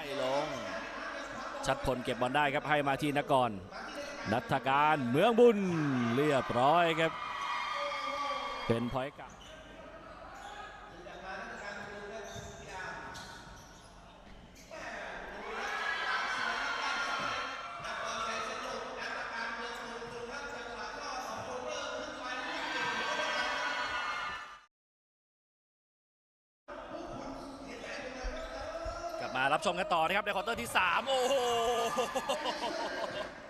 ไม่ลง ชัดพลเก็บบอลได้ครับให้มาที่นกรนัทการเมืองบุญเรียบร้อยครับ เป็นพอยต์กับ รับชมกันต่อนะครับในควอเตอร์ที่ 3 โอ้โห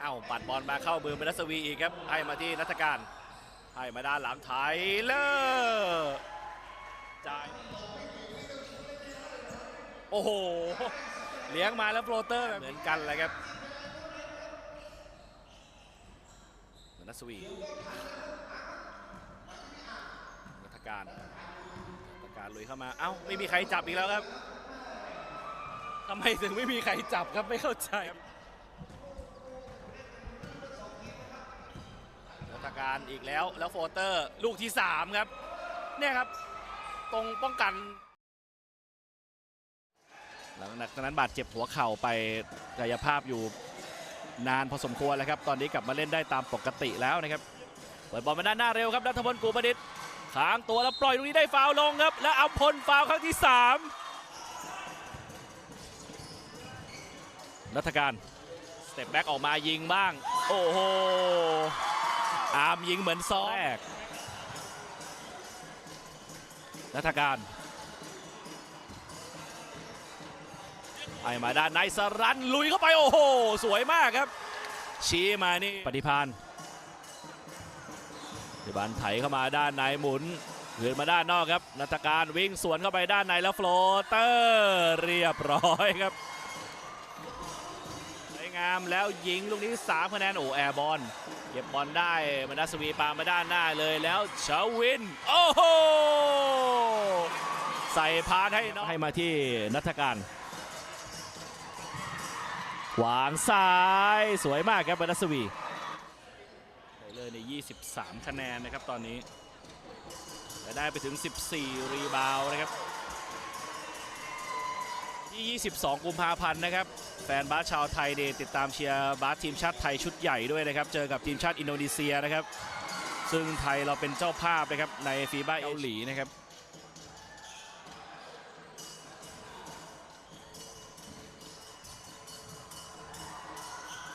เอ้าปัดบอลมาเข้ามือเป็นนัสวีอีกครับให้มาที่นัทการให้มาด้านหลังไทยเลอร์จ่ายโอ้โห เลี้ยงมาแล้วโปรเตอร์เหมือนกันเลยครับเหมือนนัสวีนัทการนัทการลุยเข้ามา เอ้า ไม่มีใครจับอีกแล้วครับ ทำไมถึงไม่มีใครจับครับไม่เข้าใจครับรัฐการอีกแล้วแล้วโฟเตอร์ลูกที่ 3 ครับ เนี่ยครับ ตรงป้องกัน หลังจากนั้นบาดเจ็บหัวเข่าไปกายภาพอยู่นานพอสมควรแล้วครับ ตอนนี้กลับมาเล่นได้ตามปกติแล้วนะครับเปิดบอลมาด้านหน้าเร็วครับนัทพลกูประดิษฐ์ค้างตัวแล้วปล่อยตรงนี้ได้ฟาวล์ลงครับ แล้วอัมพลฟาวล์ครั้งที่ 3 นัทการสเต็ปแบ็กออกมายิงบ้าง โอ้โห อาร์มยิงเหมือนซ้อมแรกนัทการไอมาด้านในสรันลุยเข้าไปโอ้โห สวยมากครับ ชี้มานี่ปฏิพานปฏิพานไถเข้ามาด้านในหมุนเหือนมาด้านนอกครับนัทการวิ่งสวนเข้าไปด้านในแล้วโฟลเตอร์เรียบร้อยครับสวย งามแล้วยิงลูกนี้3คะแนนโอ้แอร์บอลเก็บบอลได้มานาสวีปามาด้านหน้าเลยแล้วชาวิน โอ้โห ใส่พานให้น้องให้มาที่นัทการวางซ้ายสวยมากครับมานาสวีได้เลยใน 23 คะแนนนะครับตอนนี้แต่ได้ไปถึง 14 รีบาวด์นะครับ ที่ 22 กุมภาพันธ์นะครับ แฟนบาสชาวไทยเนี่ยติดตามเชียร์บาสทีมชาติไทยชุดใหญ่ด้วยนะครับ เจอกับทีมชาติอินโดนีเซียนะครับ ซึ่งไทยเราเป็นเจ้าภาพนะครับในฟีบ้าเกาหลีนะครับ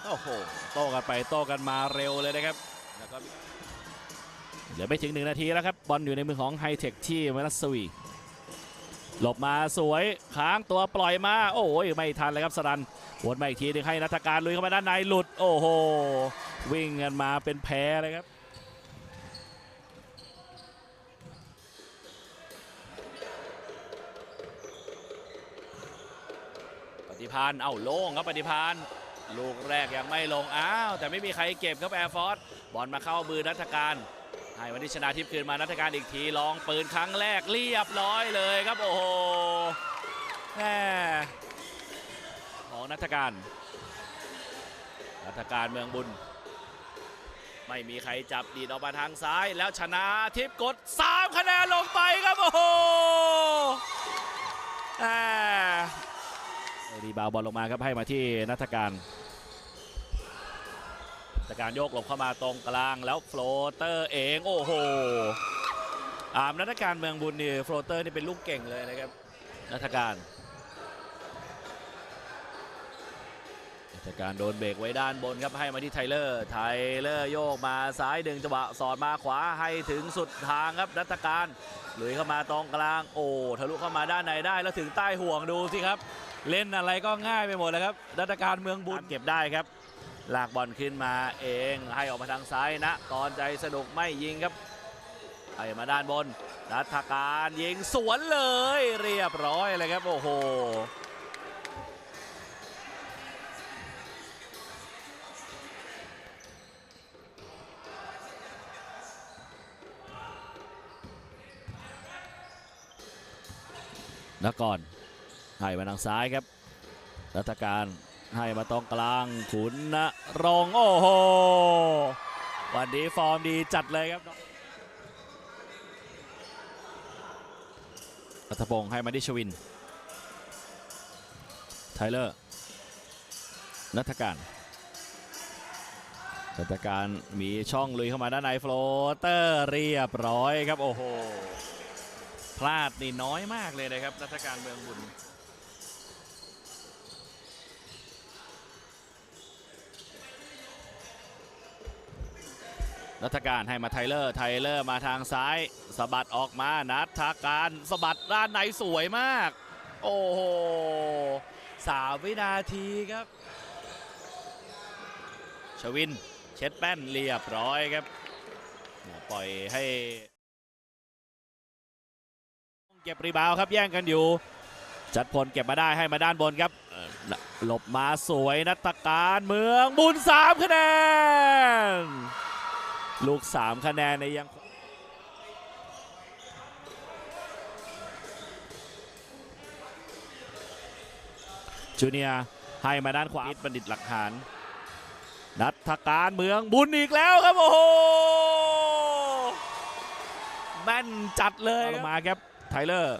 โอ้โหโต้กันไปโต้กันมาเร็วเลยนะครับแล้วก็เหลือไม่ถึงหนึ่งนาทีแล้วครับ บอลอยู่ในมือของไฮเทคที่มานัสวี หลบมาสวยค้างตัวปล่อยมา โอ้ยไม่ทันเลยครับสรันวนมาอีกทีหนึงให้นัทการลุยเข้ามาด้านในหลุด โอ้โห วิ่งกันมาเป็นแพ้เลยครับปฏิพานเอ้าโล่งครับปฏิพานลูกแรกยังไม่ลงอ้าวแต่ไม่มีใครเก็บครับแอร์ฟอร์สบอลมาเข้ามือนัทการ ให้วันนี้ชนะทิพย์คืนมานัทการอีกทีลองปืนครั้งแรกเรียบร้อยเลยครับโอ้โหแม่ของนัทการนัทการเมืองบุญ ไม่มีใครจับดีดออกมาทางซ้ายแล้วชนะทิพย์กด 3 คะแนนลงไปครับโอ้โหแม่รีบาวบอลลงมาครับให้มาที่นัทการ จากการโยกหลบเข้ามาตรงกลางแล้วโฟลเตอร์เองโอ้โหอามนัทการเมืองบุญนี่โฟลเตอร์นี่เป็นลูกเก่งเลยนะครับนัทการนัทการโดนเบรกไว้ด้านบนครับให้มาที่ไทเลอร์ ไทเลอร์โยกมาซ้ายดึงจังหวะสอดมาขวาให้ถึงสุดทางครับนัทการลุยเข้ามาตรงกลางโอ้ทะลุเข้ามาด้านในได้แล้วถึงใต้ห่วงดูสิครับ เล่นอะไรก็ง่ายไปหมดเลยครับนัทการเมืองบุญเก็บได้ครับ ลากบอลขึ้นมาเองให้ออกมาทางซ้ายนะตอนใจสนุกไม่ยิงครับให้มาด้านบนนัทการยิงสวนเลยเรียบร้อยเลยครับโอ้โหนกรให้มาทางซ้ายครับรัฐการ ให้มาตรงกลางขุนนะรงโอ้โหวันนี้ฟอร์มดีจัดเลยครับรัฐพงศ์ให้มาดิชวิน ไทเลอร์ นัทการนัทการมีช่องลุยเข้ามาด้านในโฟลเตอร์เรียบร้อยครับ โอ้โห พลาดนี่น้อยมากเลยนะครับนัทการเมืองบุญ นัทการให้มาไทเลอร์ ไทเลอร์มาทางซ้ายสะบัดออกมานัทการสะบัดด้านในสวยมาก โอ้โหสามวินาทีครับ ชวิน เช็ดแป้นเรียบร้อยครับ ปล่อยให้ เก็บรีบาวครับแย่งกันอยู่ จัดพลเก็บมาได้ให้มาด้านบนครับ หลบมาสวยนัตการเมืองบุญสามคะแนน ลูก 3 คะแนนในยังจูเนียร์ให้มาด้านขวาบัณฑิตหลักฐาน นัทการเมืองบุญอีกแล้วครับโอ้โหแม่นจัดเลยครับมาครับไทเลอร์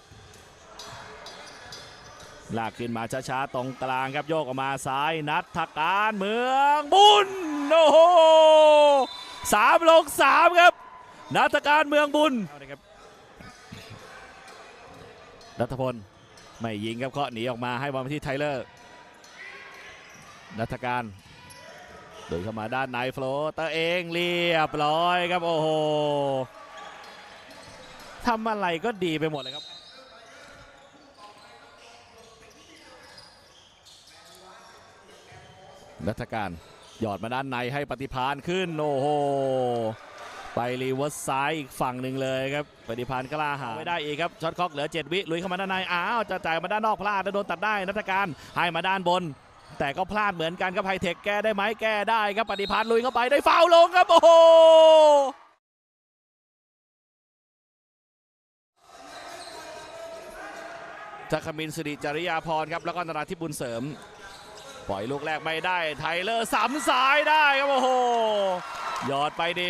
ลากขึ้นมาช้าๆตรงกลางครับโยกออกมาซ้ายนัทการเมืองบุญโอ้โห สามลงสามครับนัทการเมืองบุญนะครับรัฐพล ไม่ยิงครับเคาะหนีออกมาให้บอลมาที่ไทเลอร์นัทการเดินเข้ามาด้านในโฟลเตอร์เองเรียบร้อยครับโอ้โหทำอะไรก็ดีไปหมดเลยครับนัทการ หยอดมาด้านในให้ปฏิพานขึ้น โอ้โห ไปรีเวิร์สซ้ายอีกฝั่งหนึ่งเลยครับ ปฏิพานกล้าหาไม่ได้อีกครับ ช็อตคล็อกเหลือ 7 วิลุยเข้ามาด้านใน อ้าว จะจ่ายมาด้านนอกพลาดแล้วโดนตัดได้นัทการ ให้มาด้านบน แต่ก็พลาดเหมือนกันครับไฮเทคแก้ได้ไหมแก้ได้ครับปฏิพานลุยเข้าไปได้ฟาวล์ลงครับ โอ้โหจักรมินสิริจริยาพรครับ แล้วก็นราธิปบุญเสริม ปล่อยลูกแรกไม่ได้ไทเลอร์สามสายได้ครับโอ้โหยอดไปดิ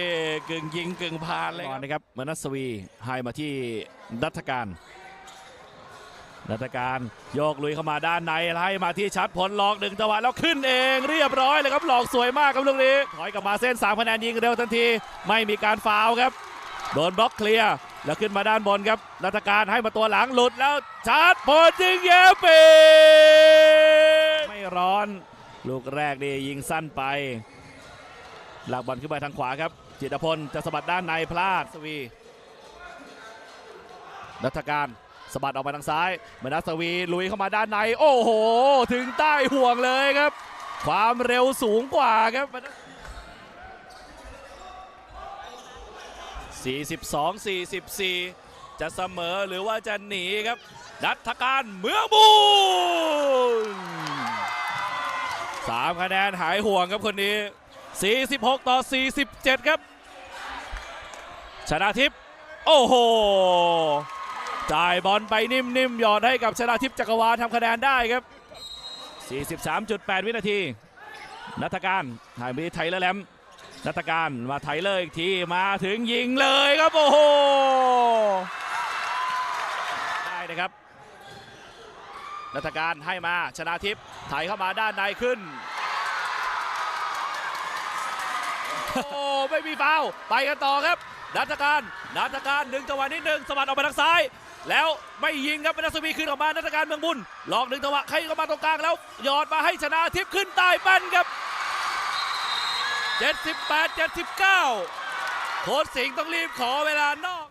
กึ่งยิงกึ่งพานเลยนะครับมนัสวีให้มาที่นัทการนัทการโยกลุยเข้ามาด้านในให้มาที่ชัดผลหลอกหนึ่งจังหวะแล้วขึ้นเองเรียบร้อยเลยครับหลอกสวยมากครับลูกนี้ถอยกลับมาเส้น3คะแนนยิงเร็วทันที ไม่มีการฟาวครับ โดนบล็อกเคลียร์แล้วขึ้นมาด้านบนครับนัทการให้มาตัวหลังหลุดแล้วชัดผลยิงเยปีไม่ ร้อน ลูกแรกดียิงสั้นไป หลักบอลขึ้นไปทางขวาครับ จิตพลจะสะบัดด้านในพลาดสวี นัทการสะบัดออกไปทางซ้ายมนัสวีลุยเข้ามาด้านใน โอ้โห ถึงใต้ห่วงเลยครับ ความเร็วสูงกว่าครับ42 44 จะเสมอหรือว่าจะหนีครับ นัทการเมืองบุญ 3 คะแนนหายห่วงครับคนนี้ 46 ต่อ 47 ครับ ชนะทิพย์โอ้โห จ่ายบอลไปนิ่มๆหยอดให้กับชนะทิพย์จักรวาลทำคะแนนได้ครับ 43.8 วินาที นัทการหายไปไทยและแหลมนัตการมาไทยเลยอีกทีมาถึงยิงเลยครับโอ้โหได้นะครับนัตการให้มาชนะทิพย์ ไถเข้ามาด้านในขึ้น โอ้ไม่มีฟาวไปกันต่อครับ นัทการนัทการดึงจังหวะนิดนึงสะบัดออกไปทางซ้าย แล้วไม่ยิงครับเป็นนัสวีขึ้นออกมานัทการเมืองบุญหลอกหนึ่งจังหวะใครเข้ามาตรงกลางแล้วหยอดมาให้ชนะทิพย์ขึ้นใต้แป้นครับ 78 79 โค้ชสิงห์ต้องรีบขอเวลานอก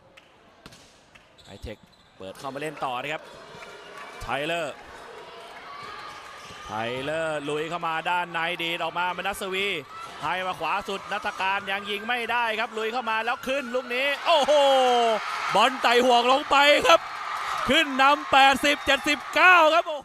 ไฮเทคเปิดเข้ามาเล่นต่อนะครับไทเลอร์ ไทเลอร์ลุยเข้ามาด้านในดีดออกมามนัสวีให้มาขวาสุดนัทการยังยิงไม่ได้ครับ ลุยเข้ามาแล้วขึ้นลูกนี้ โอ้โห บอลไต่ห่วงลงไปครับ ขึ้นนำ80 79 ครับโอ้โห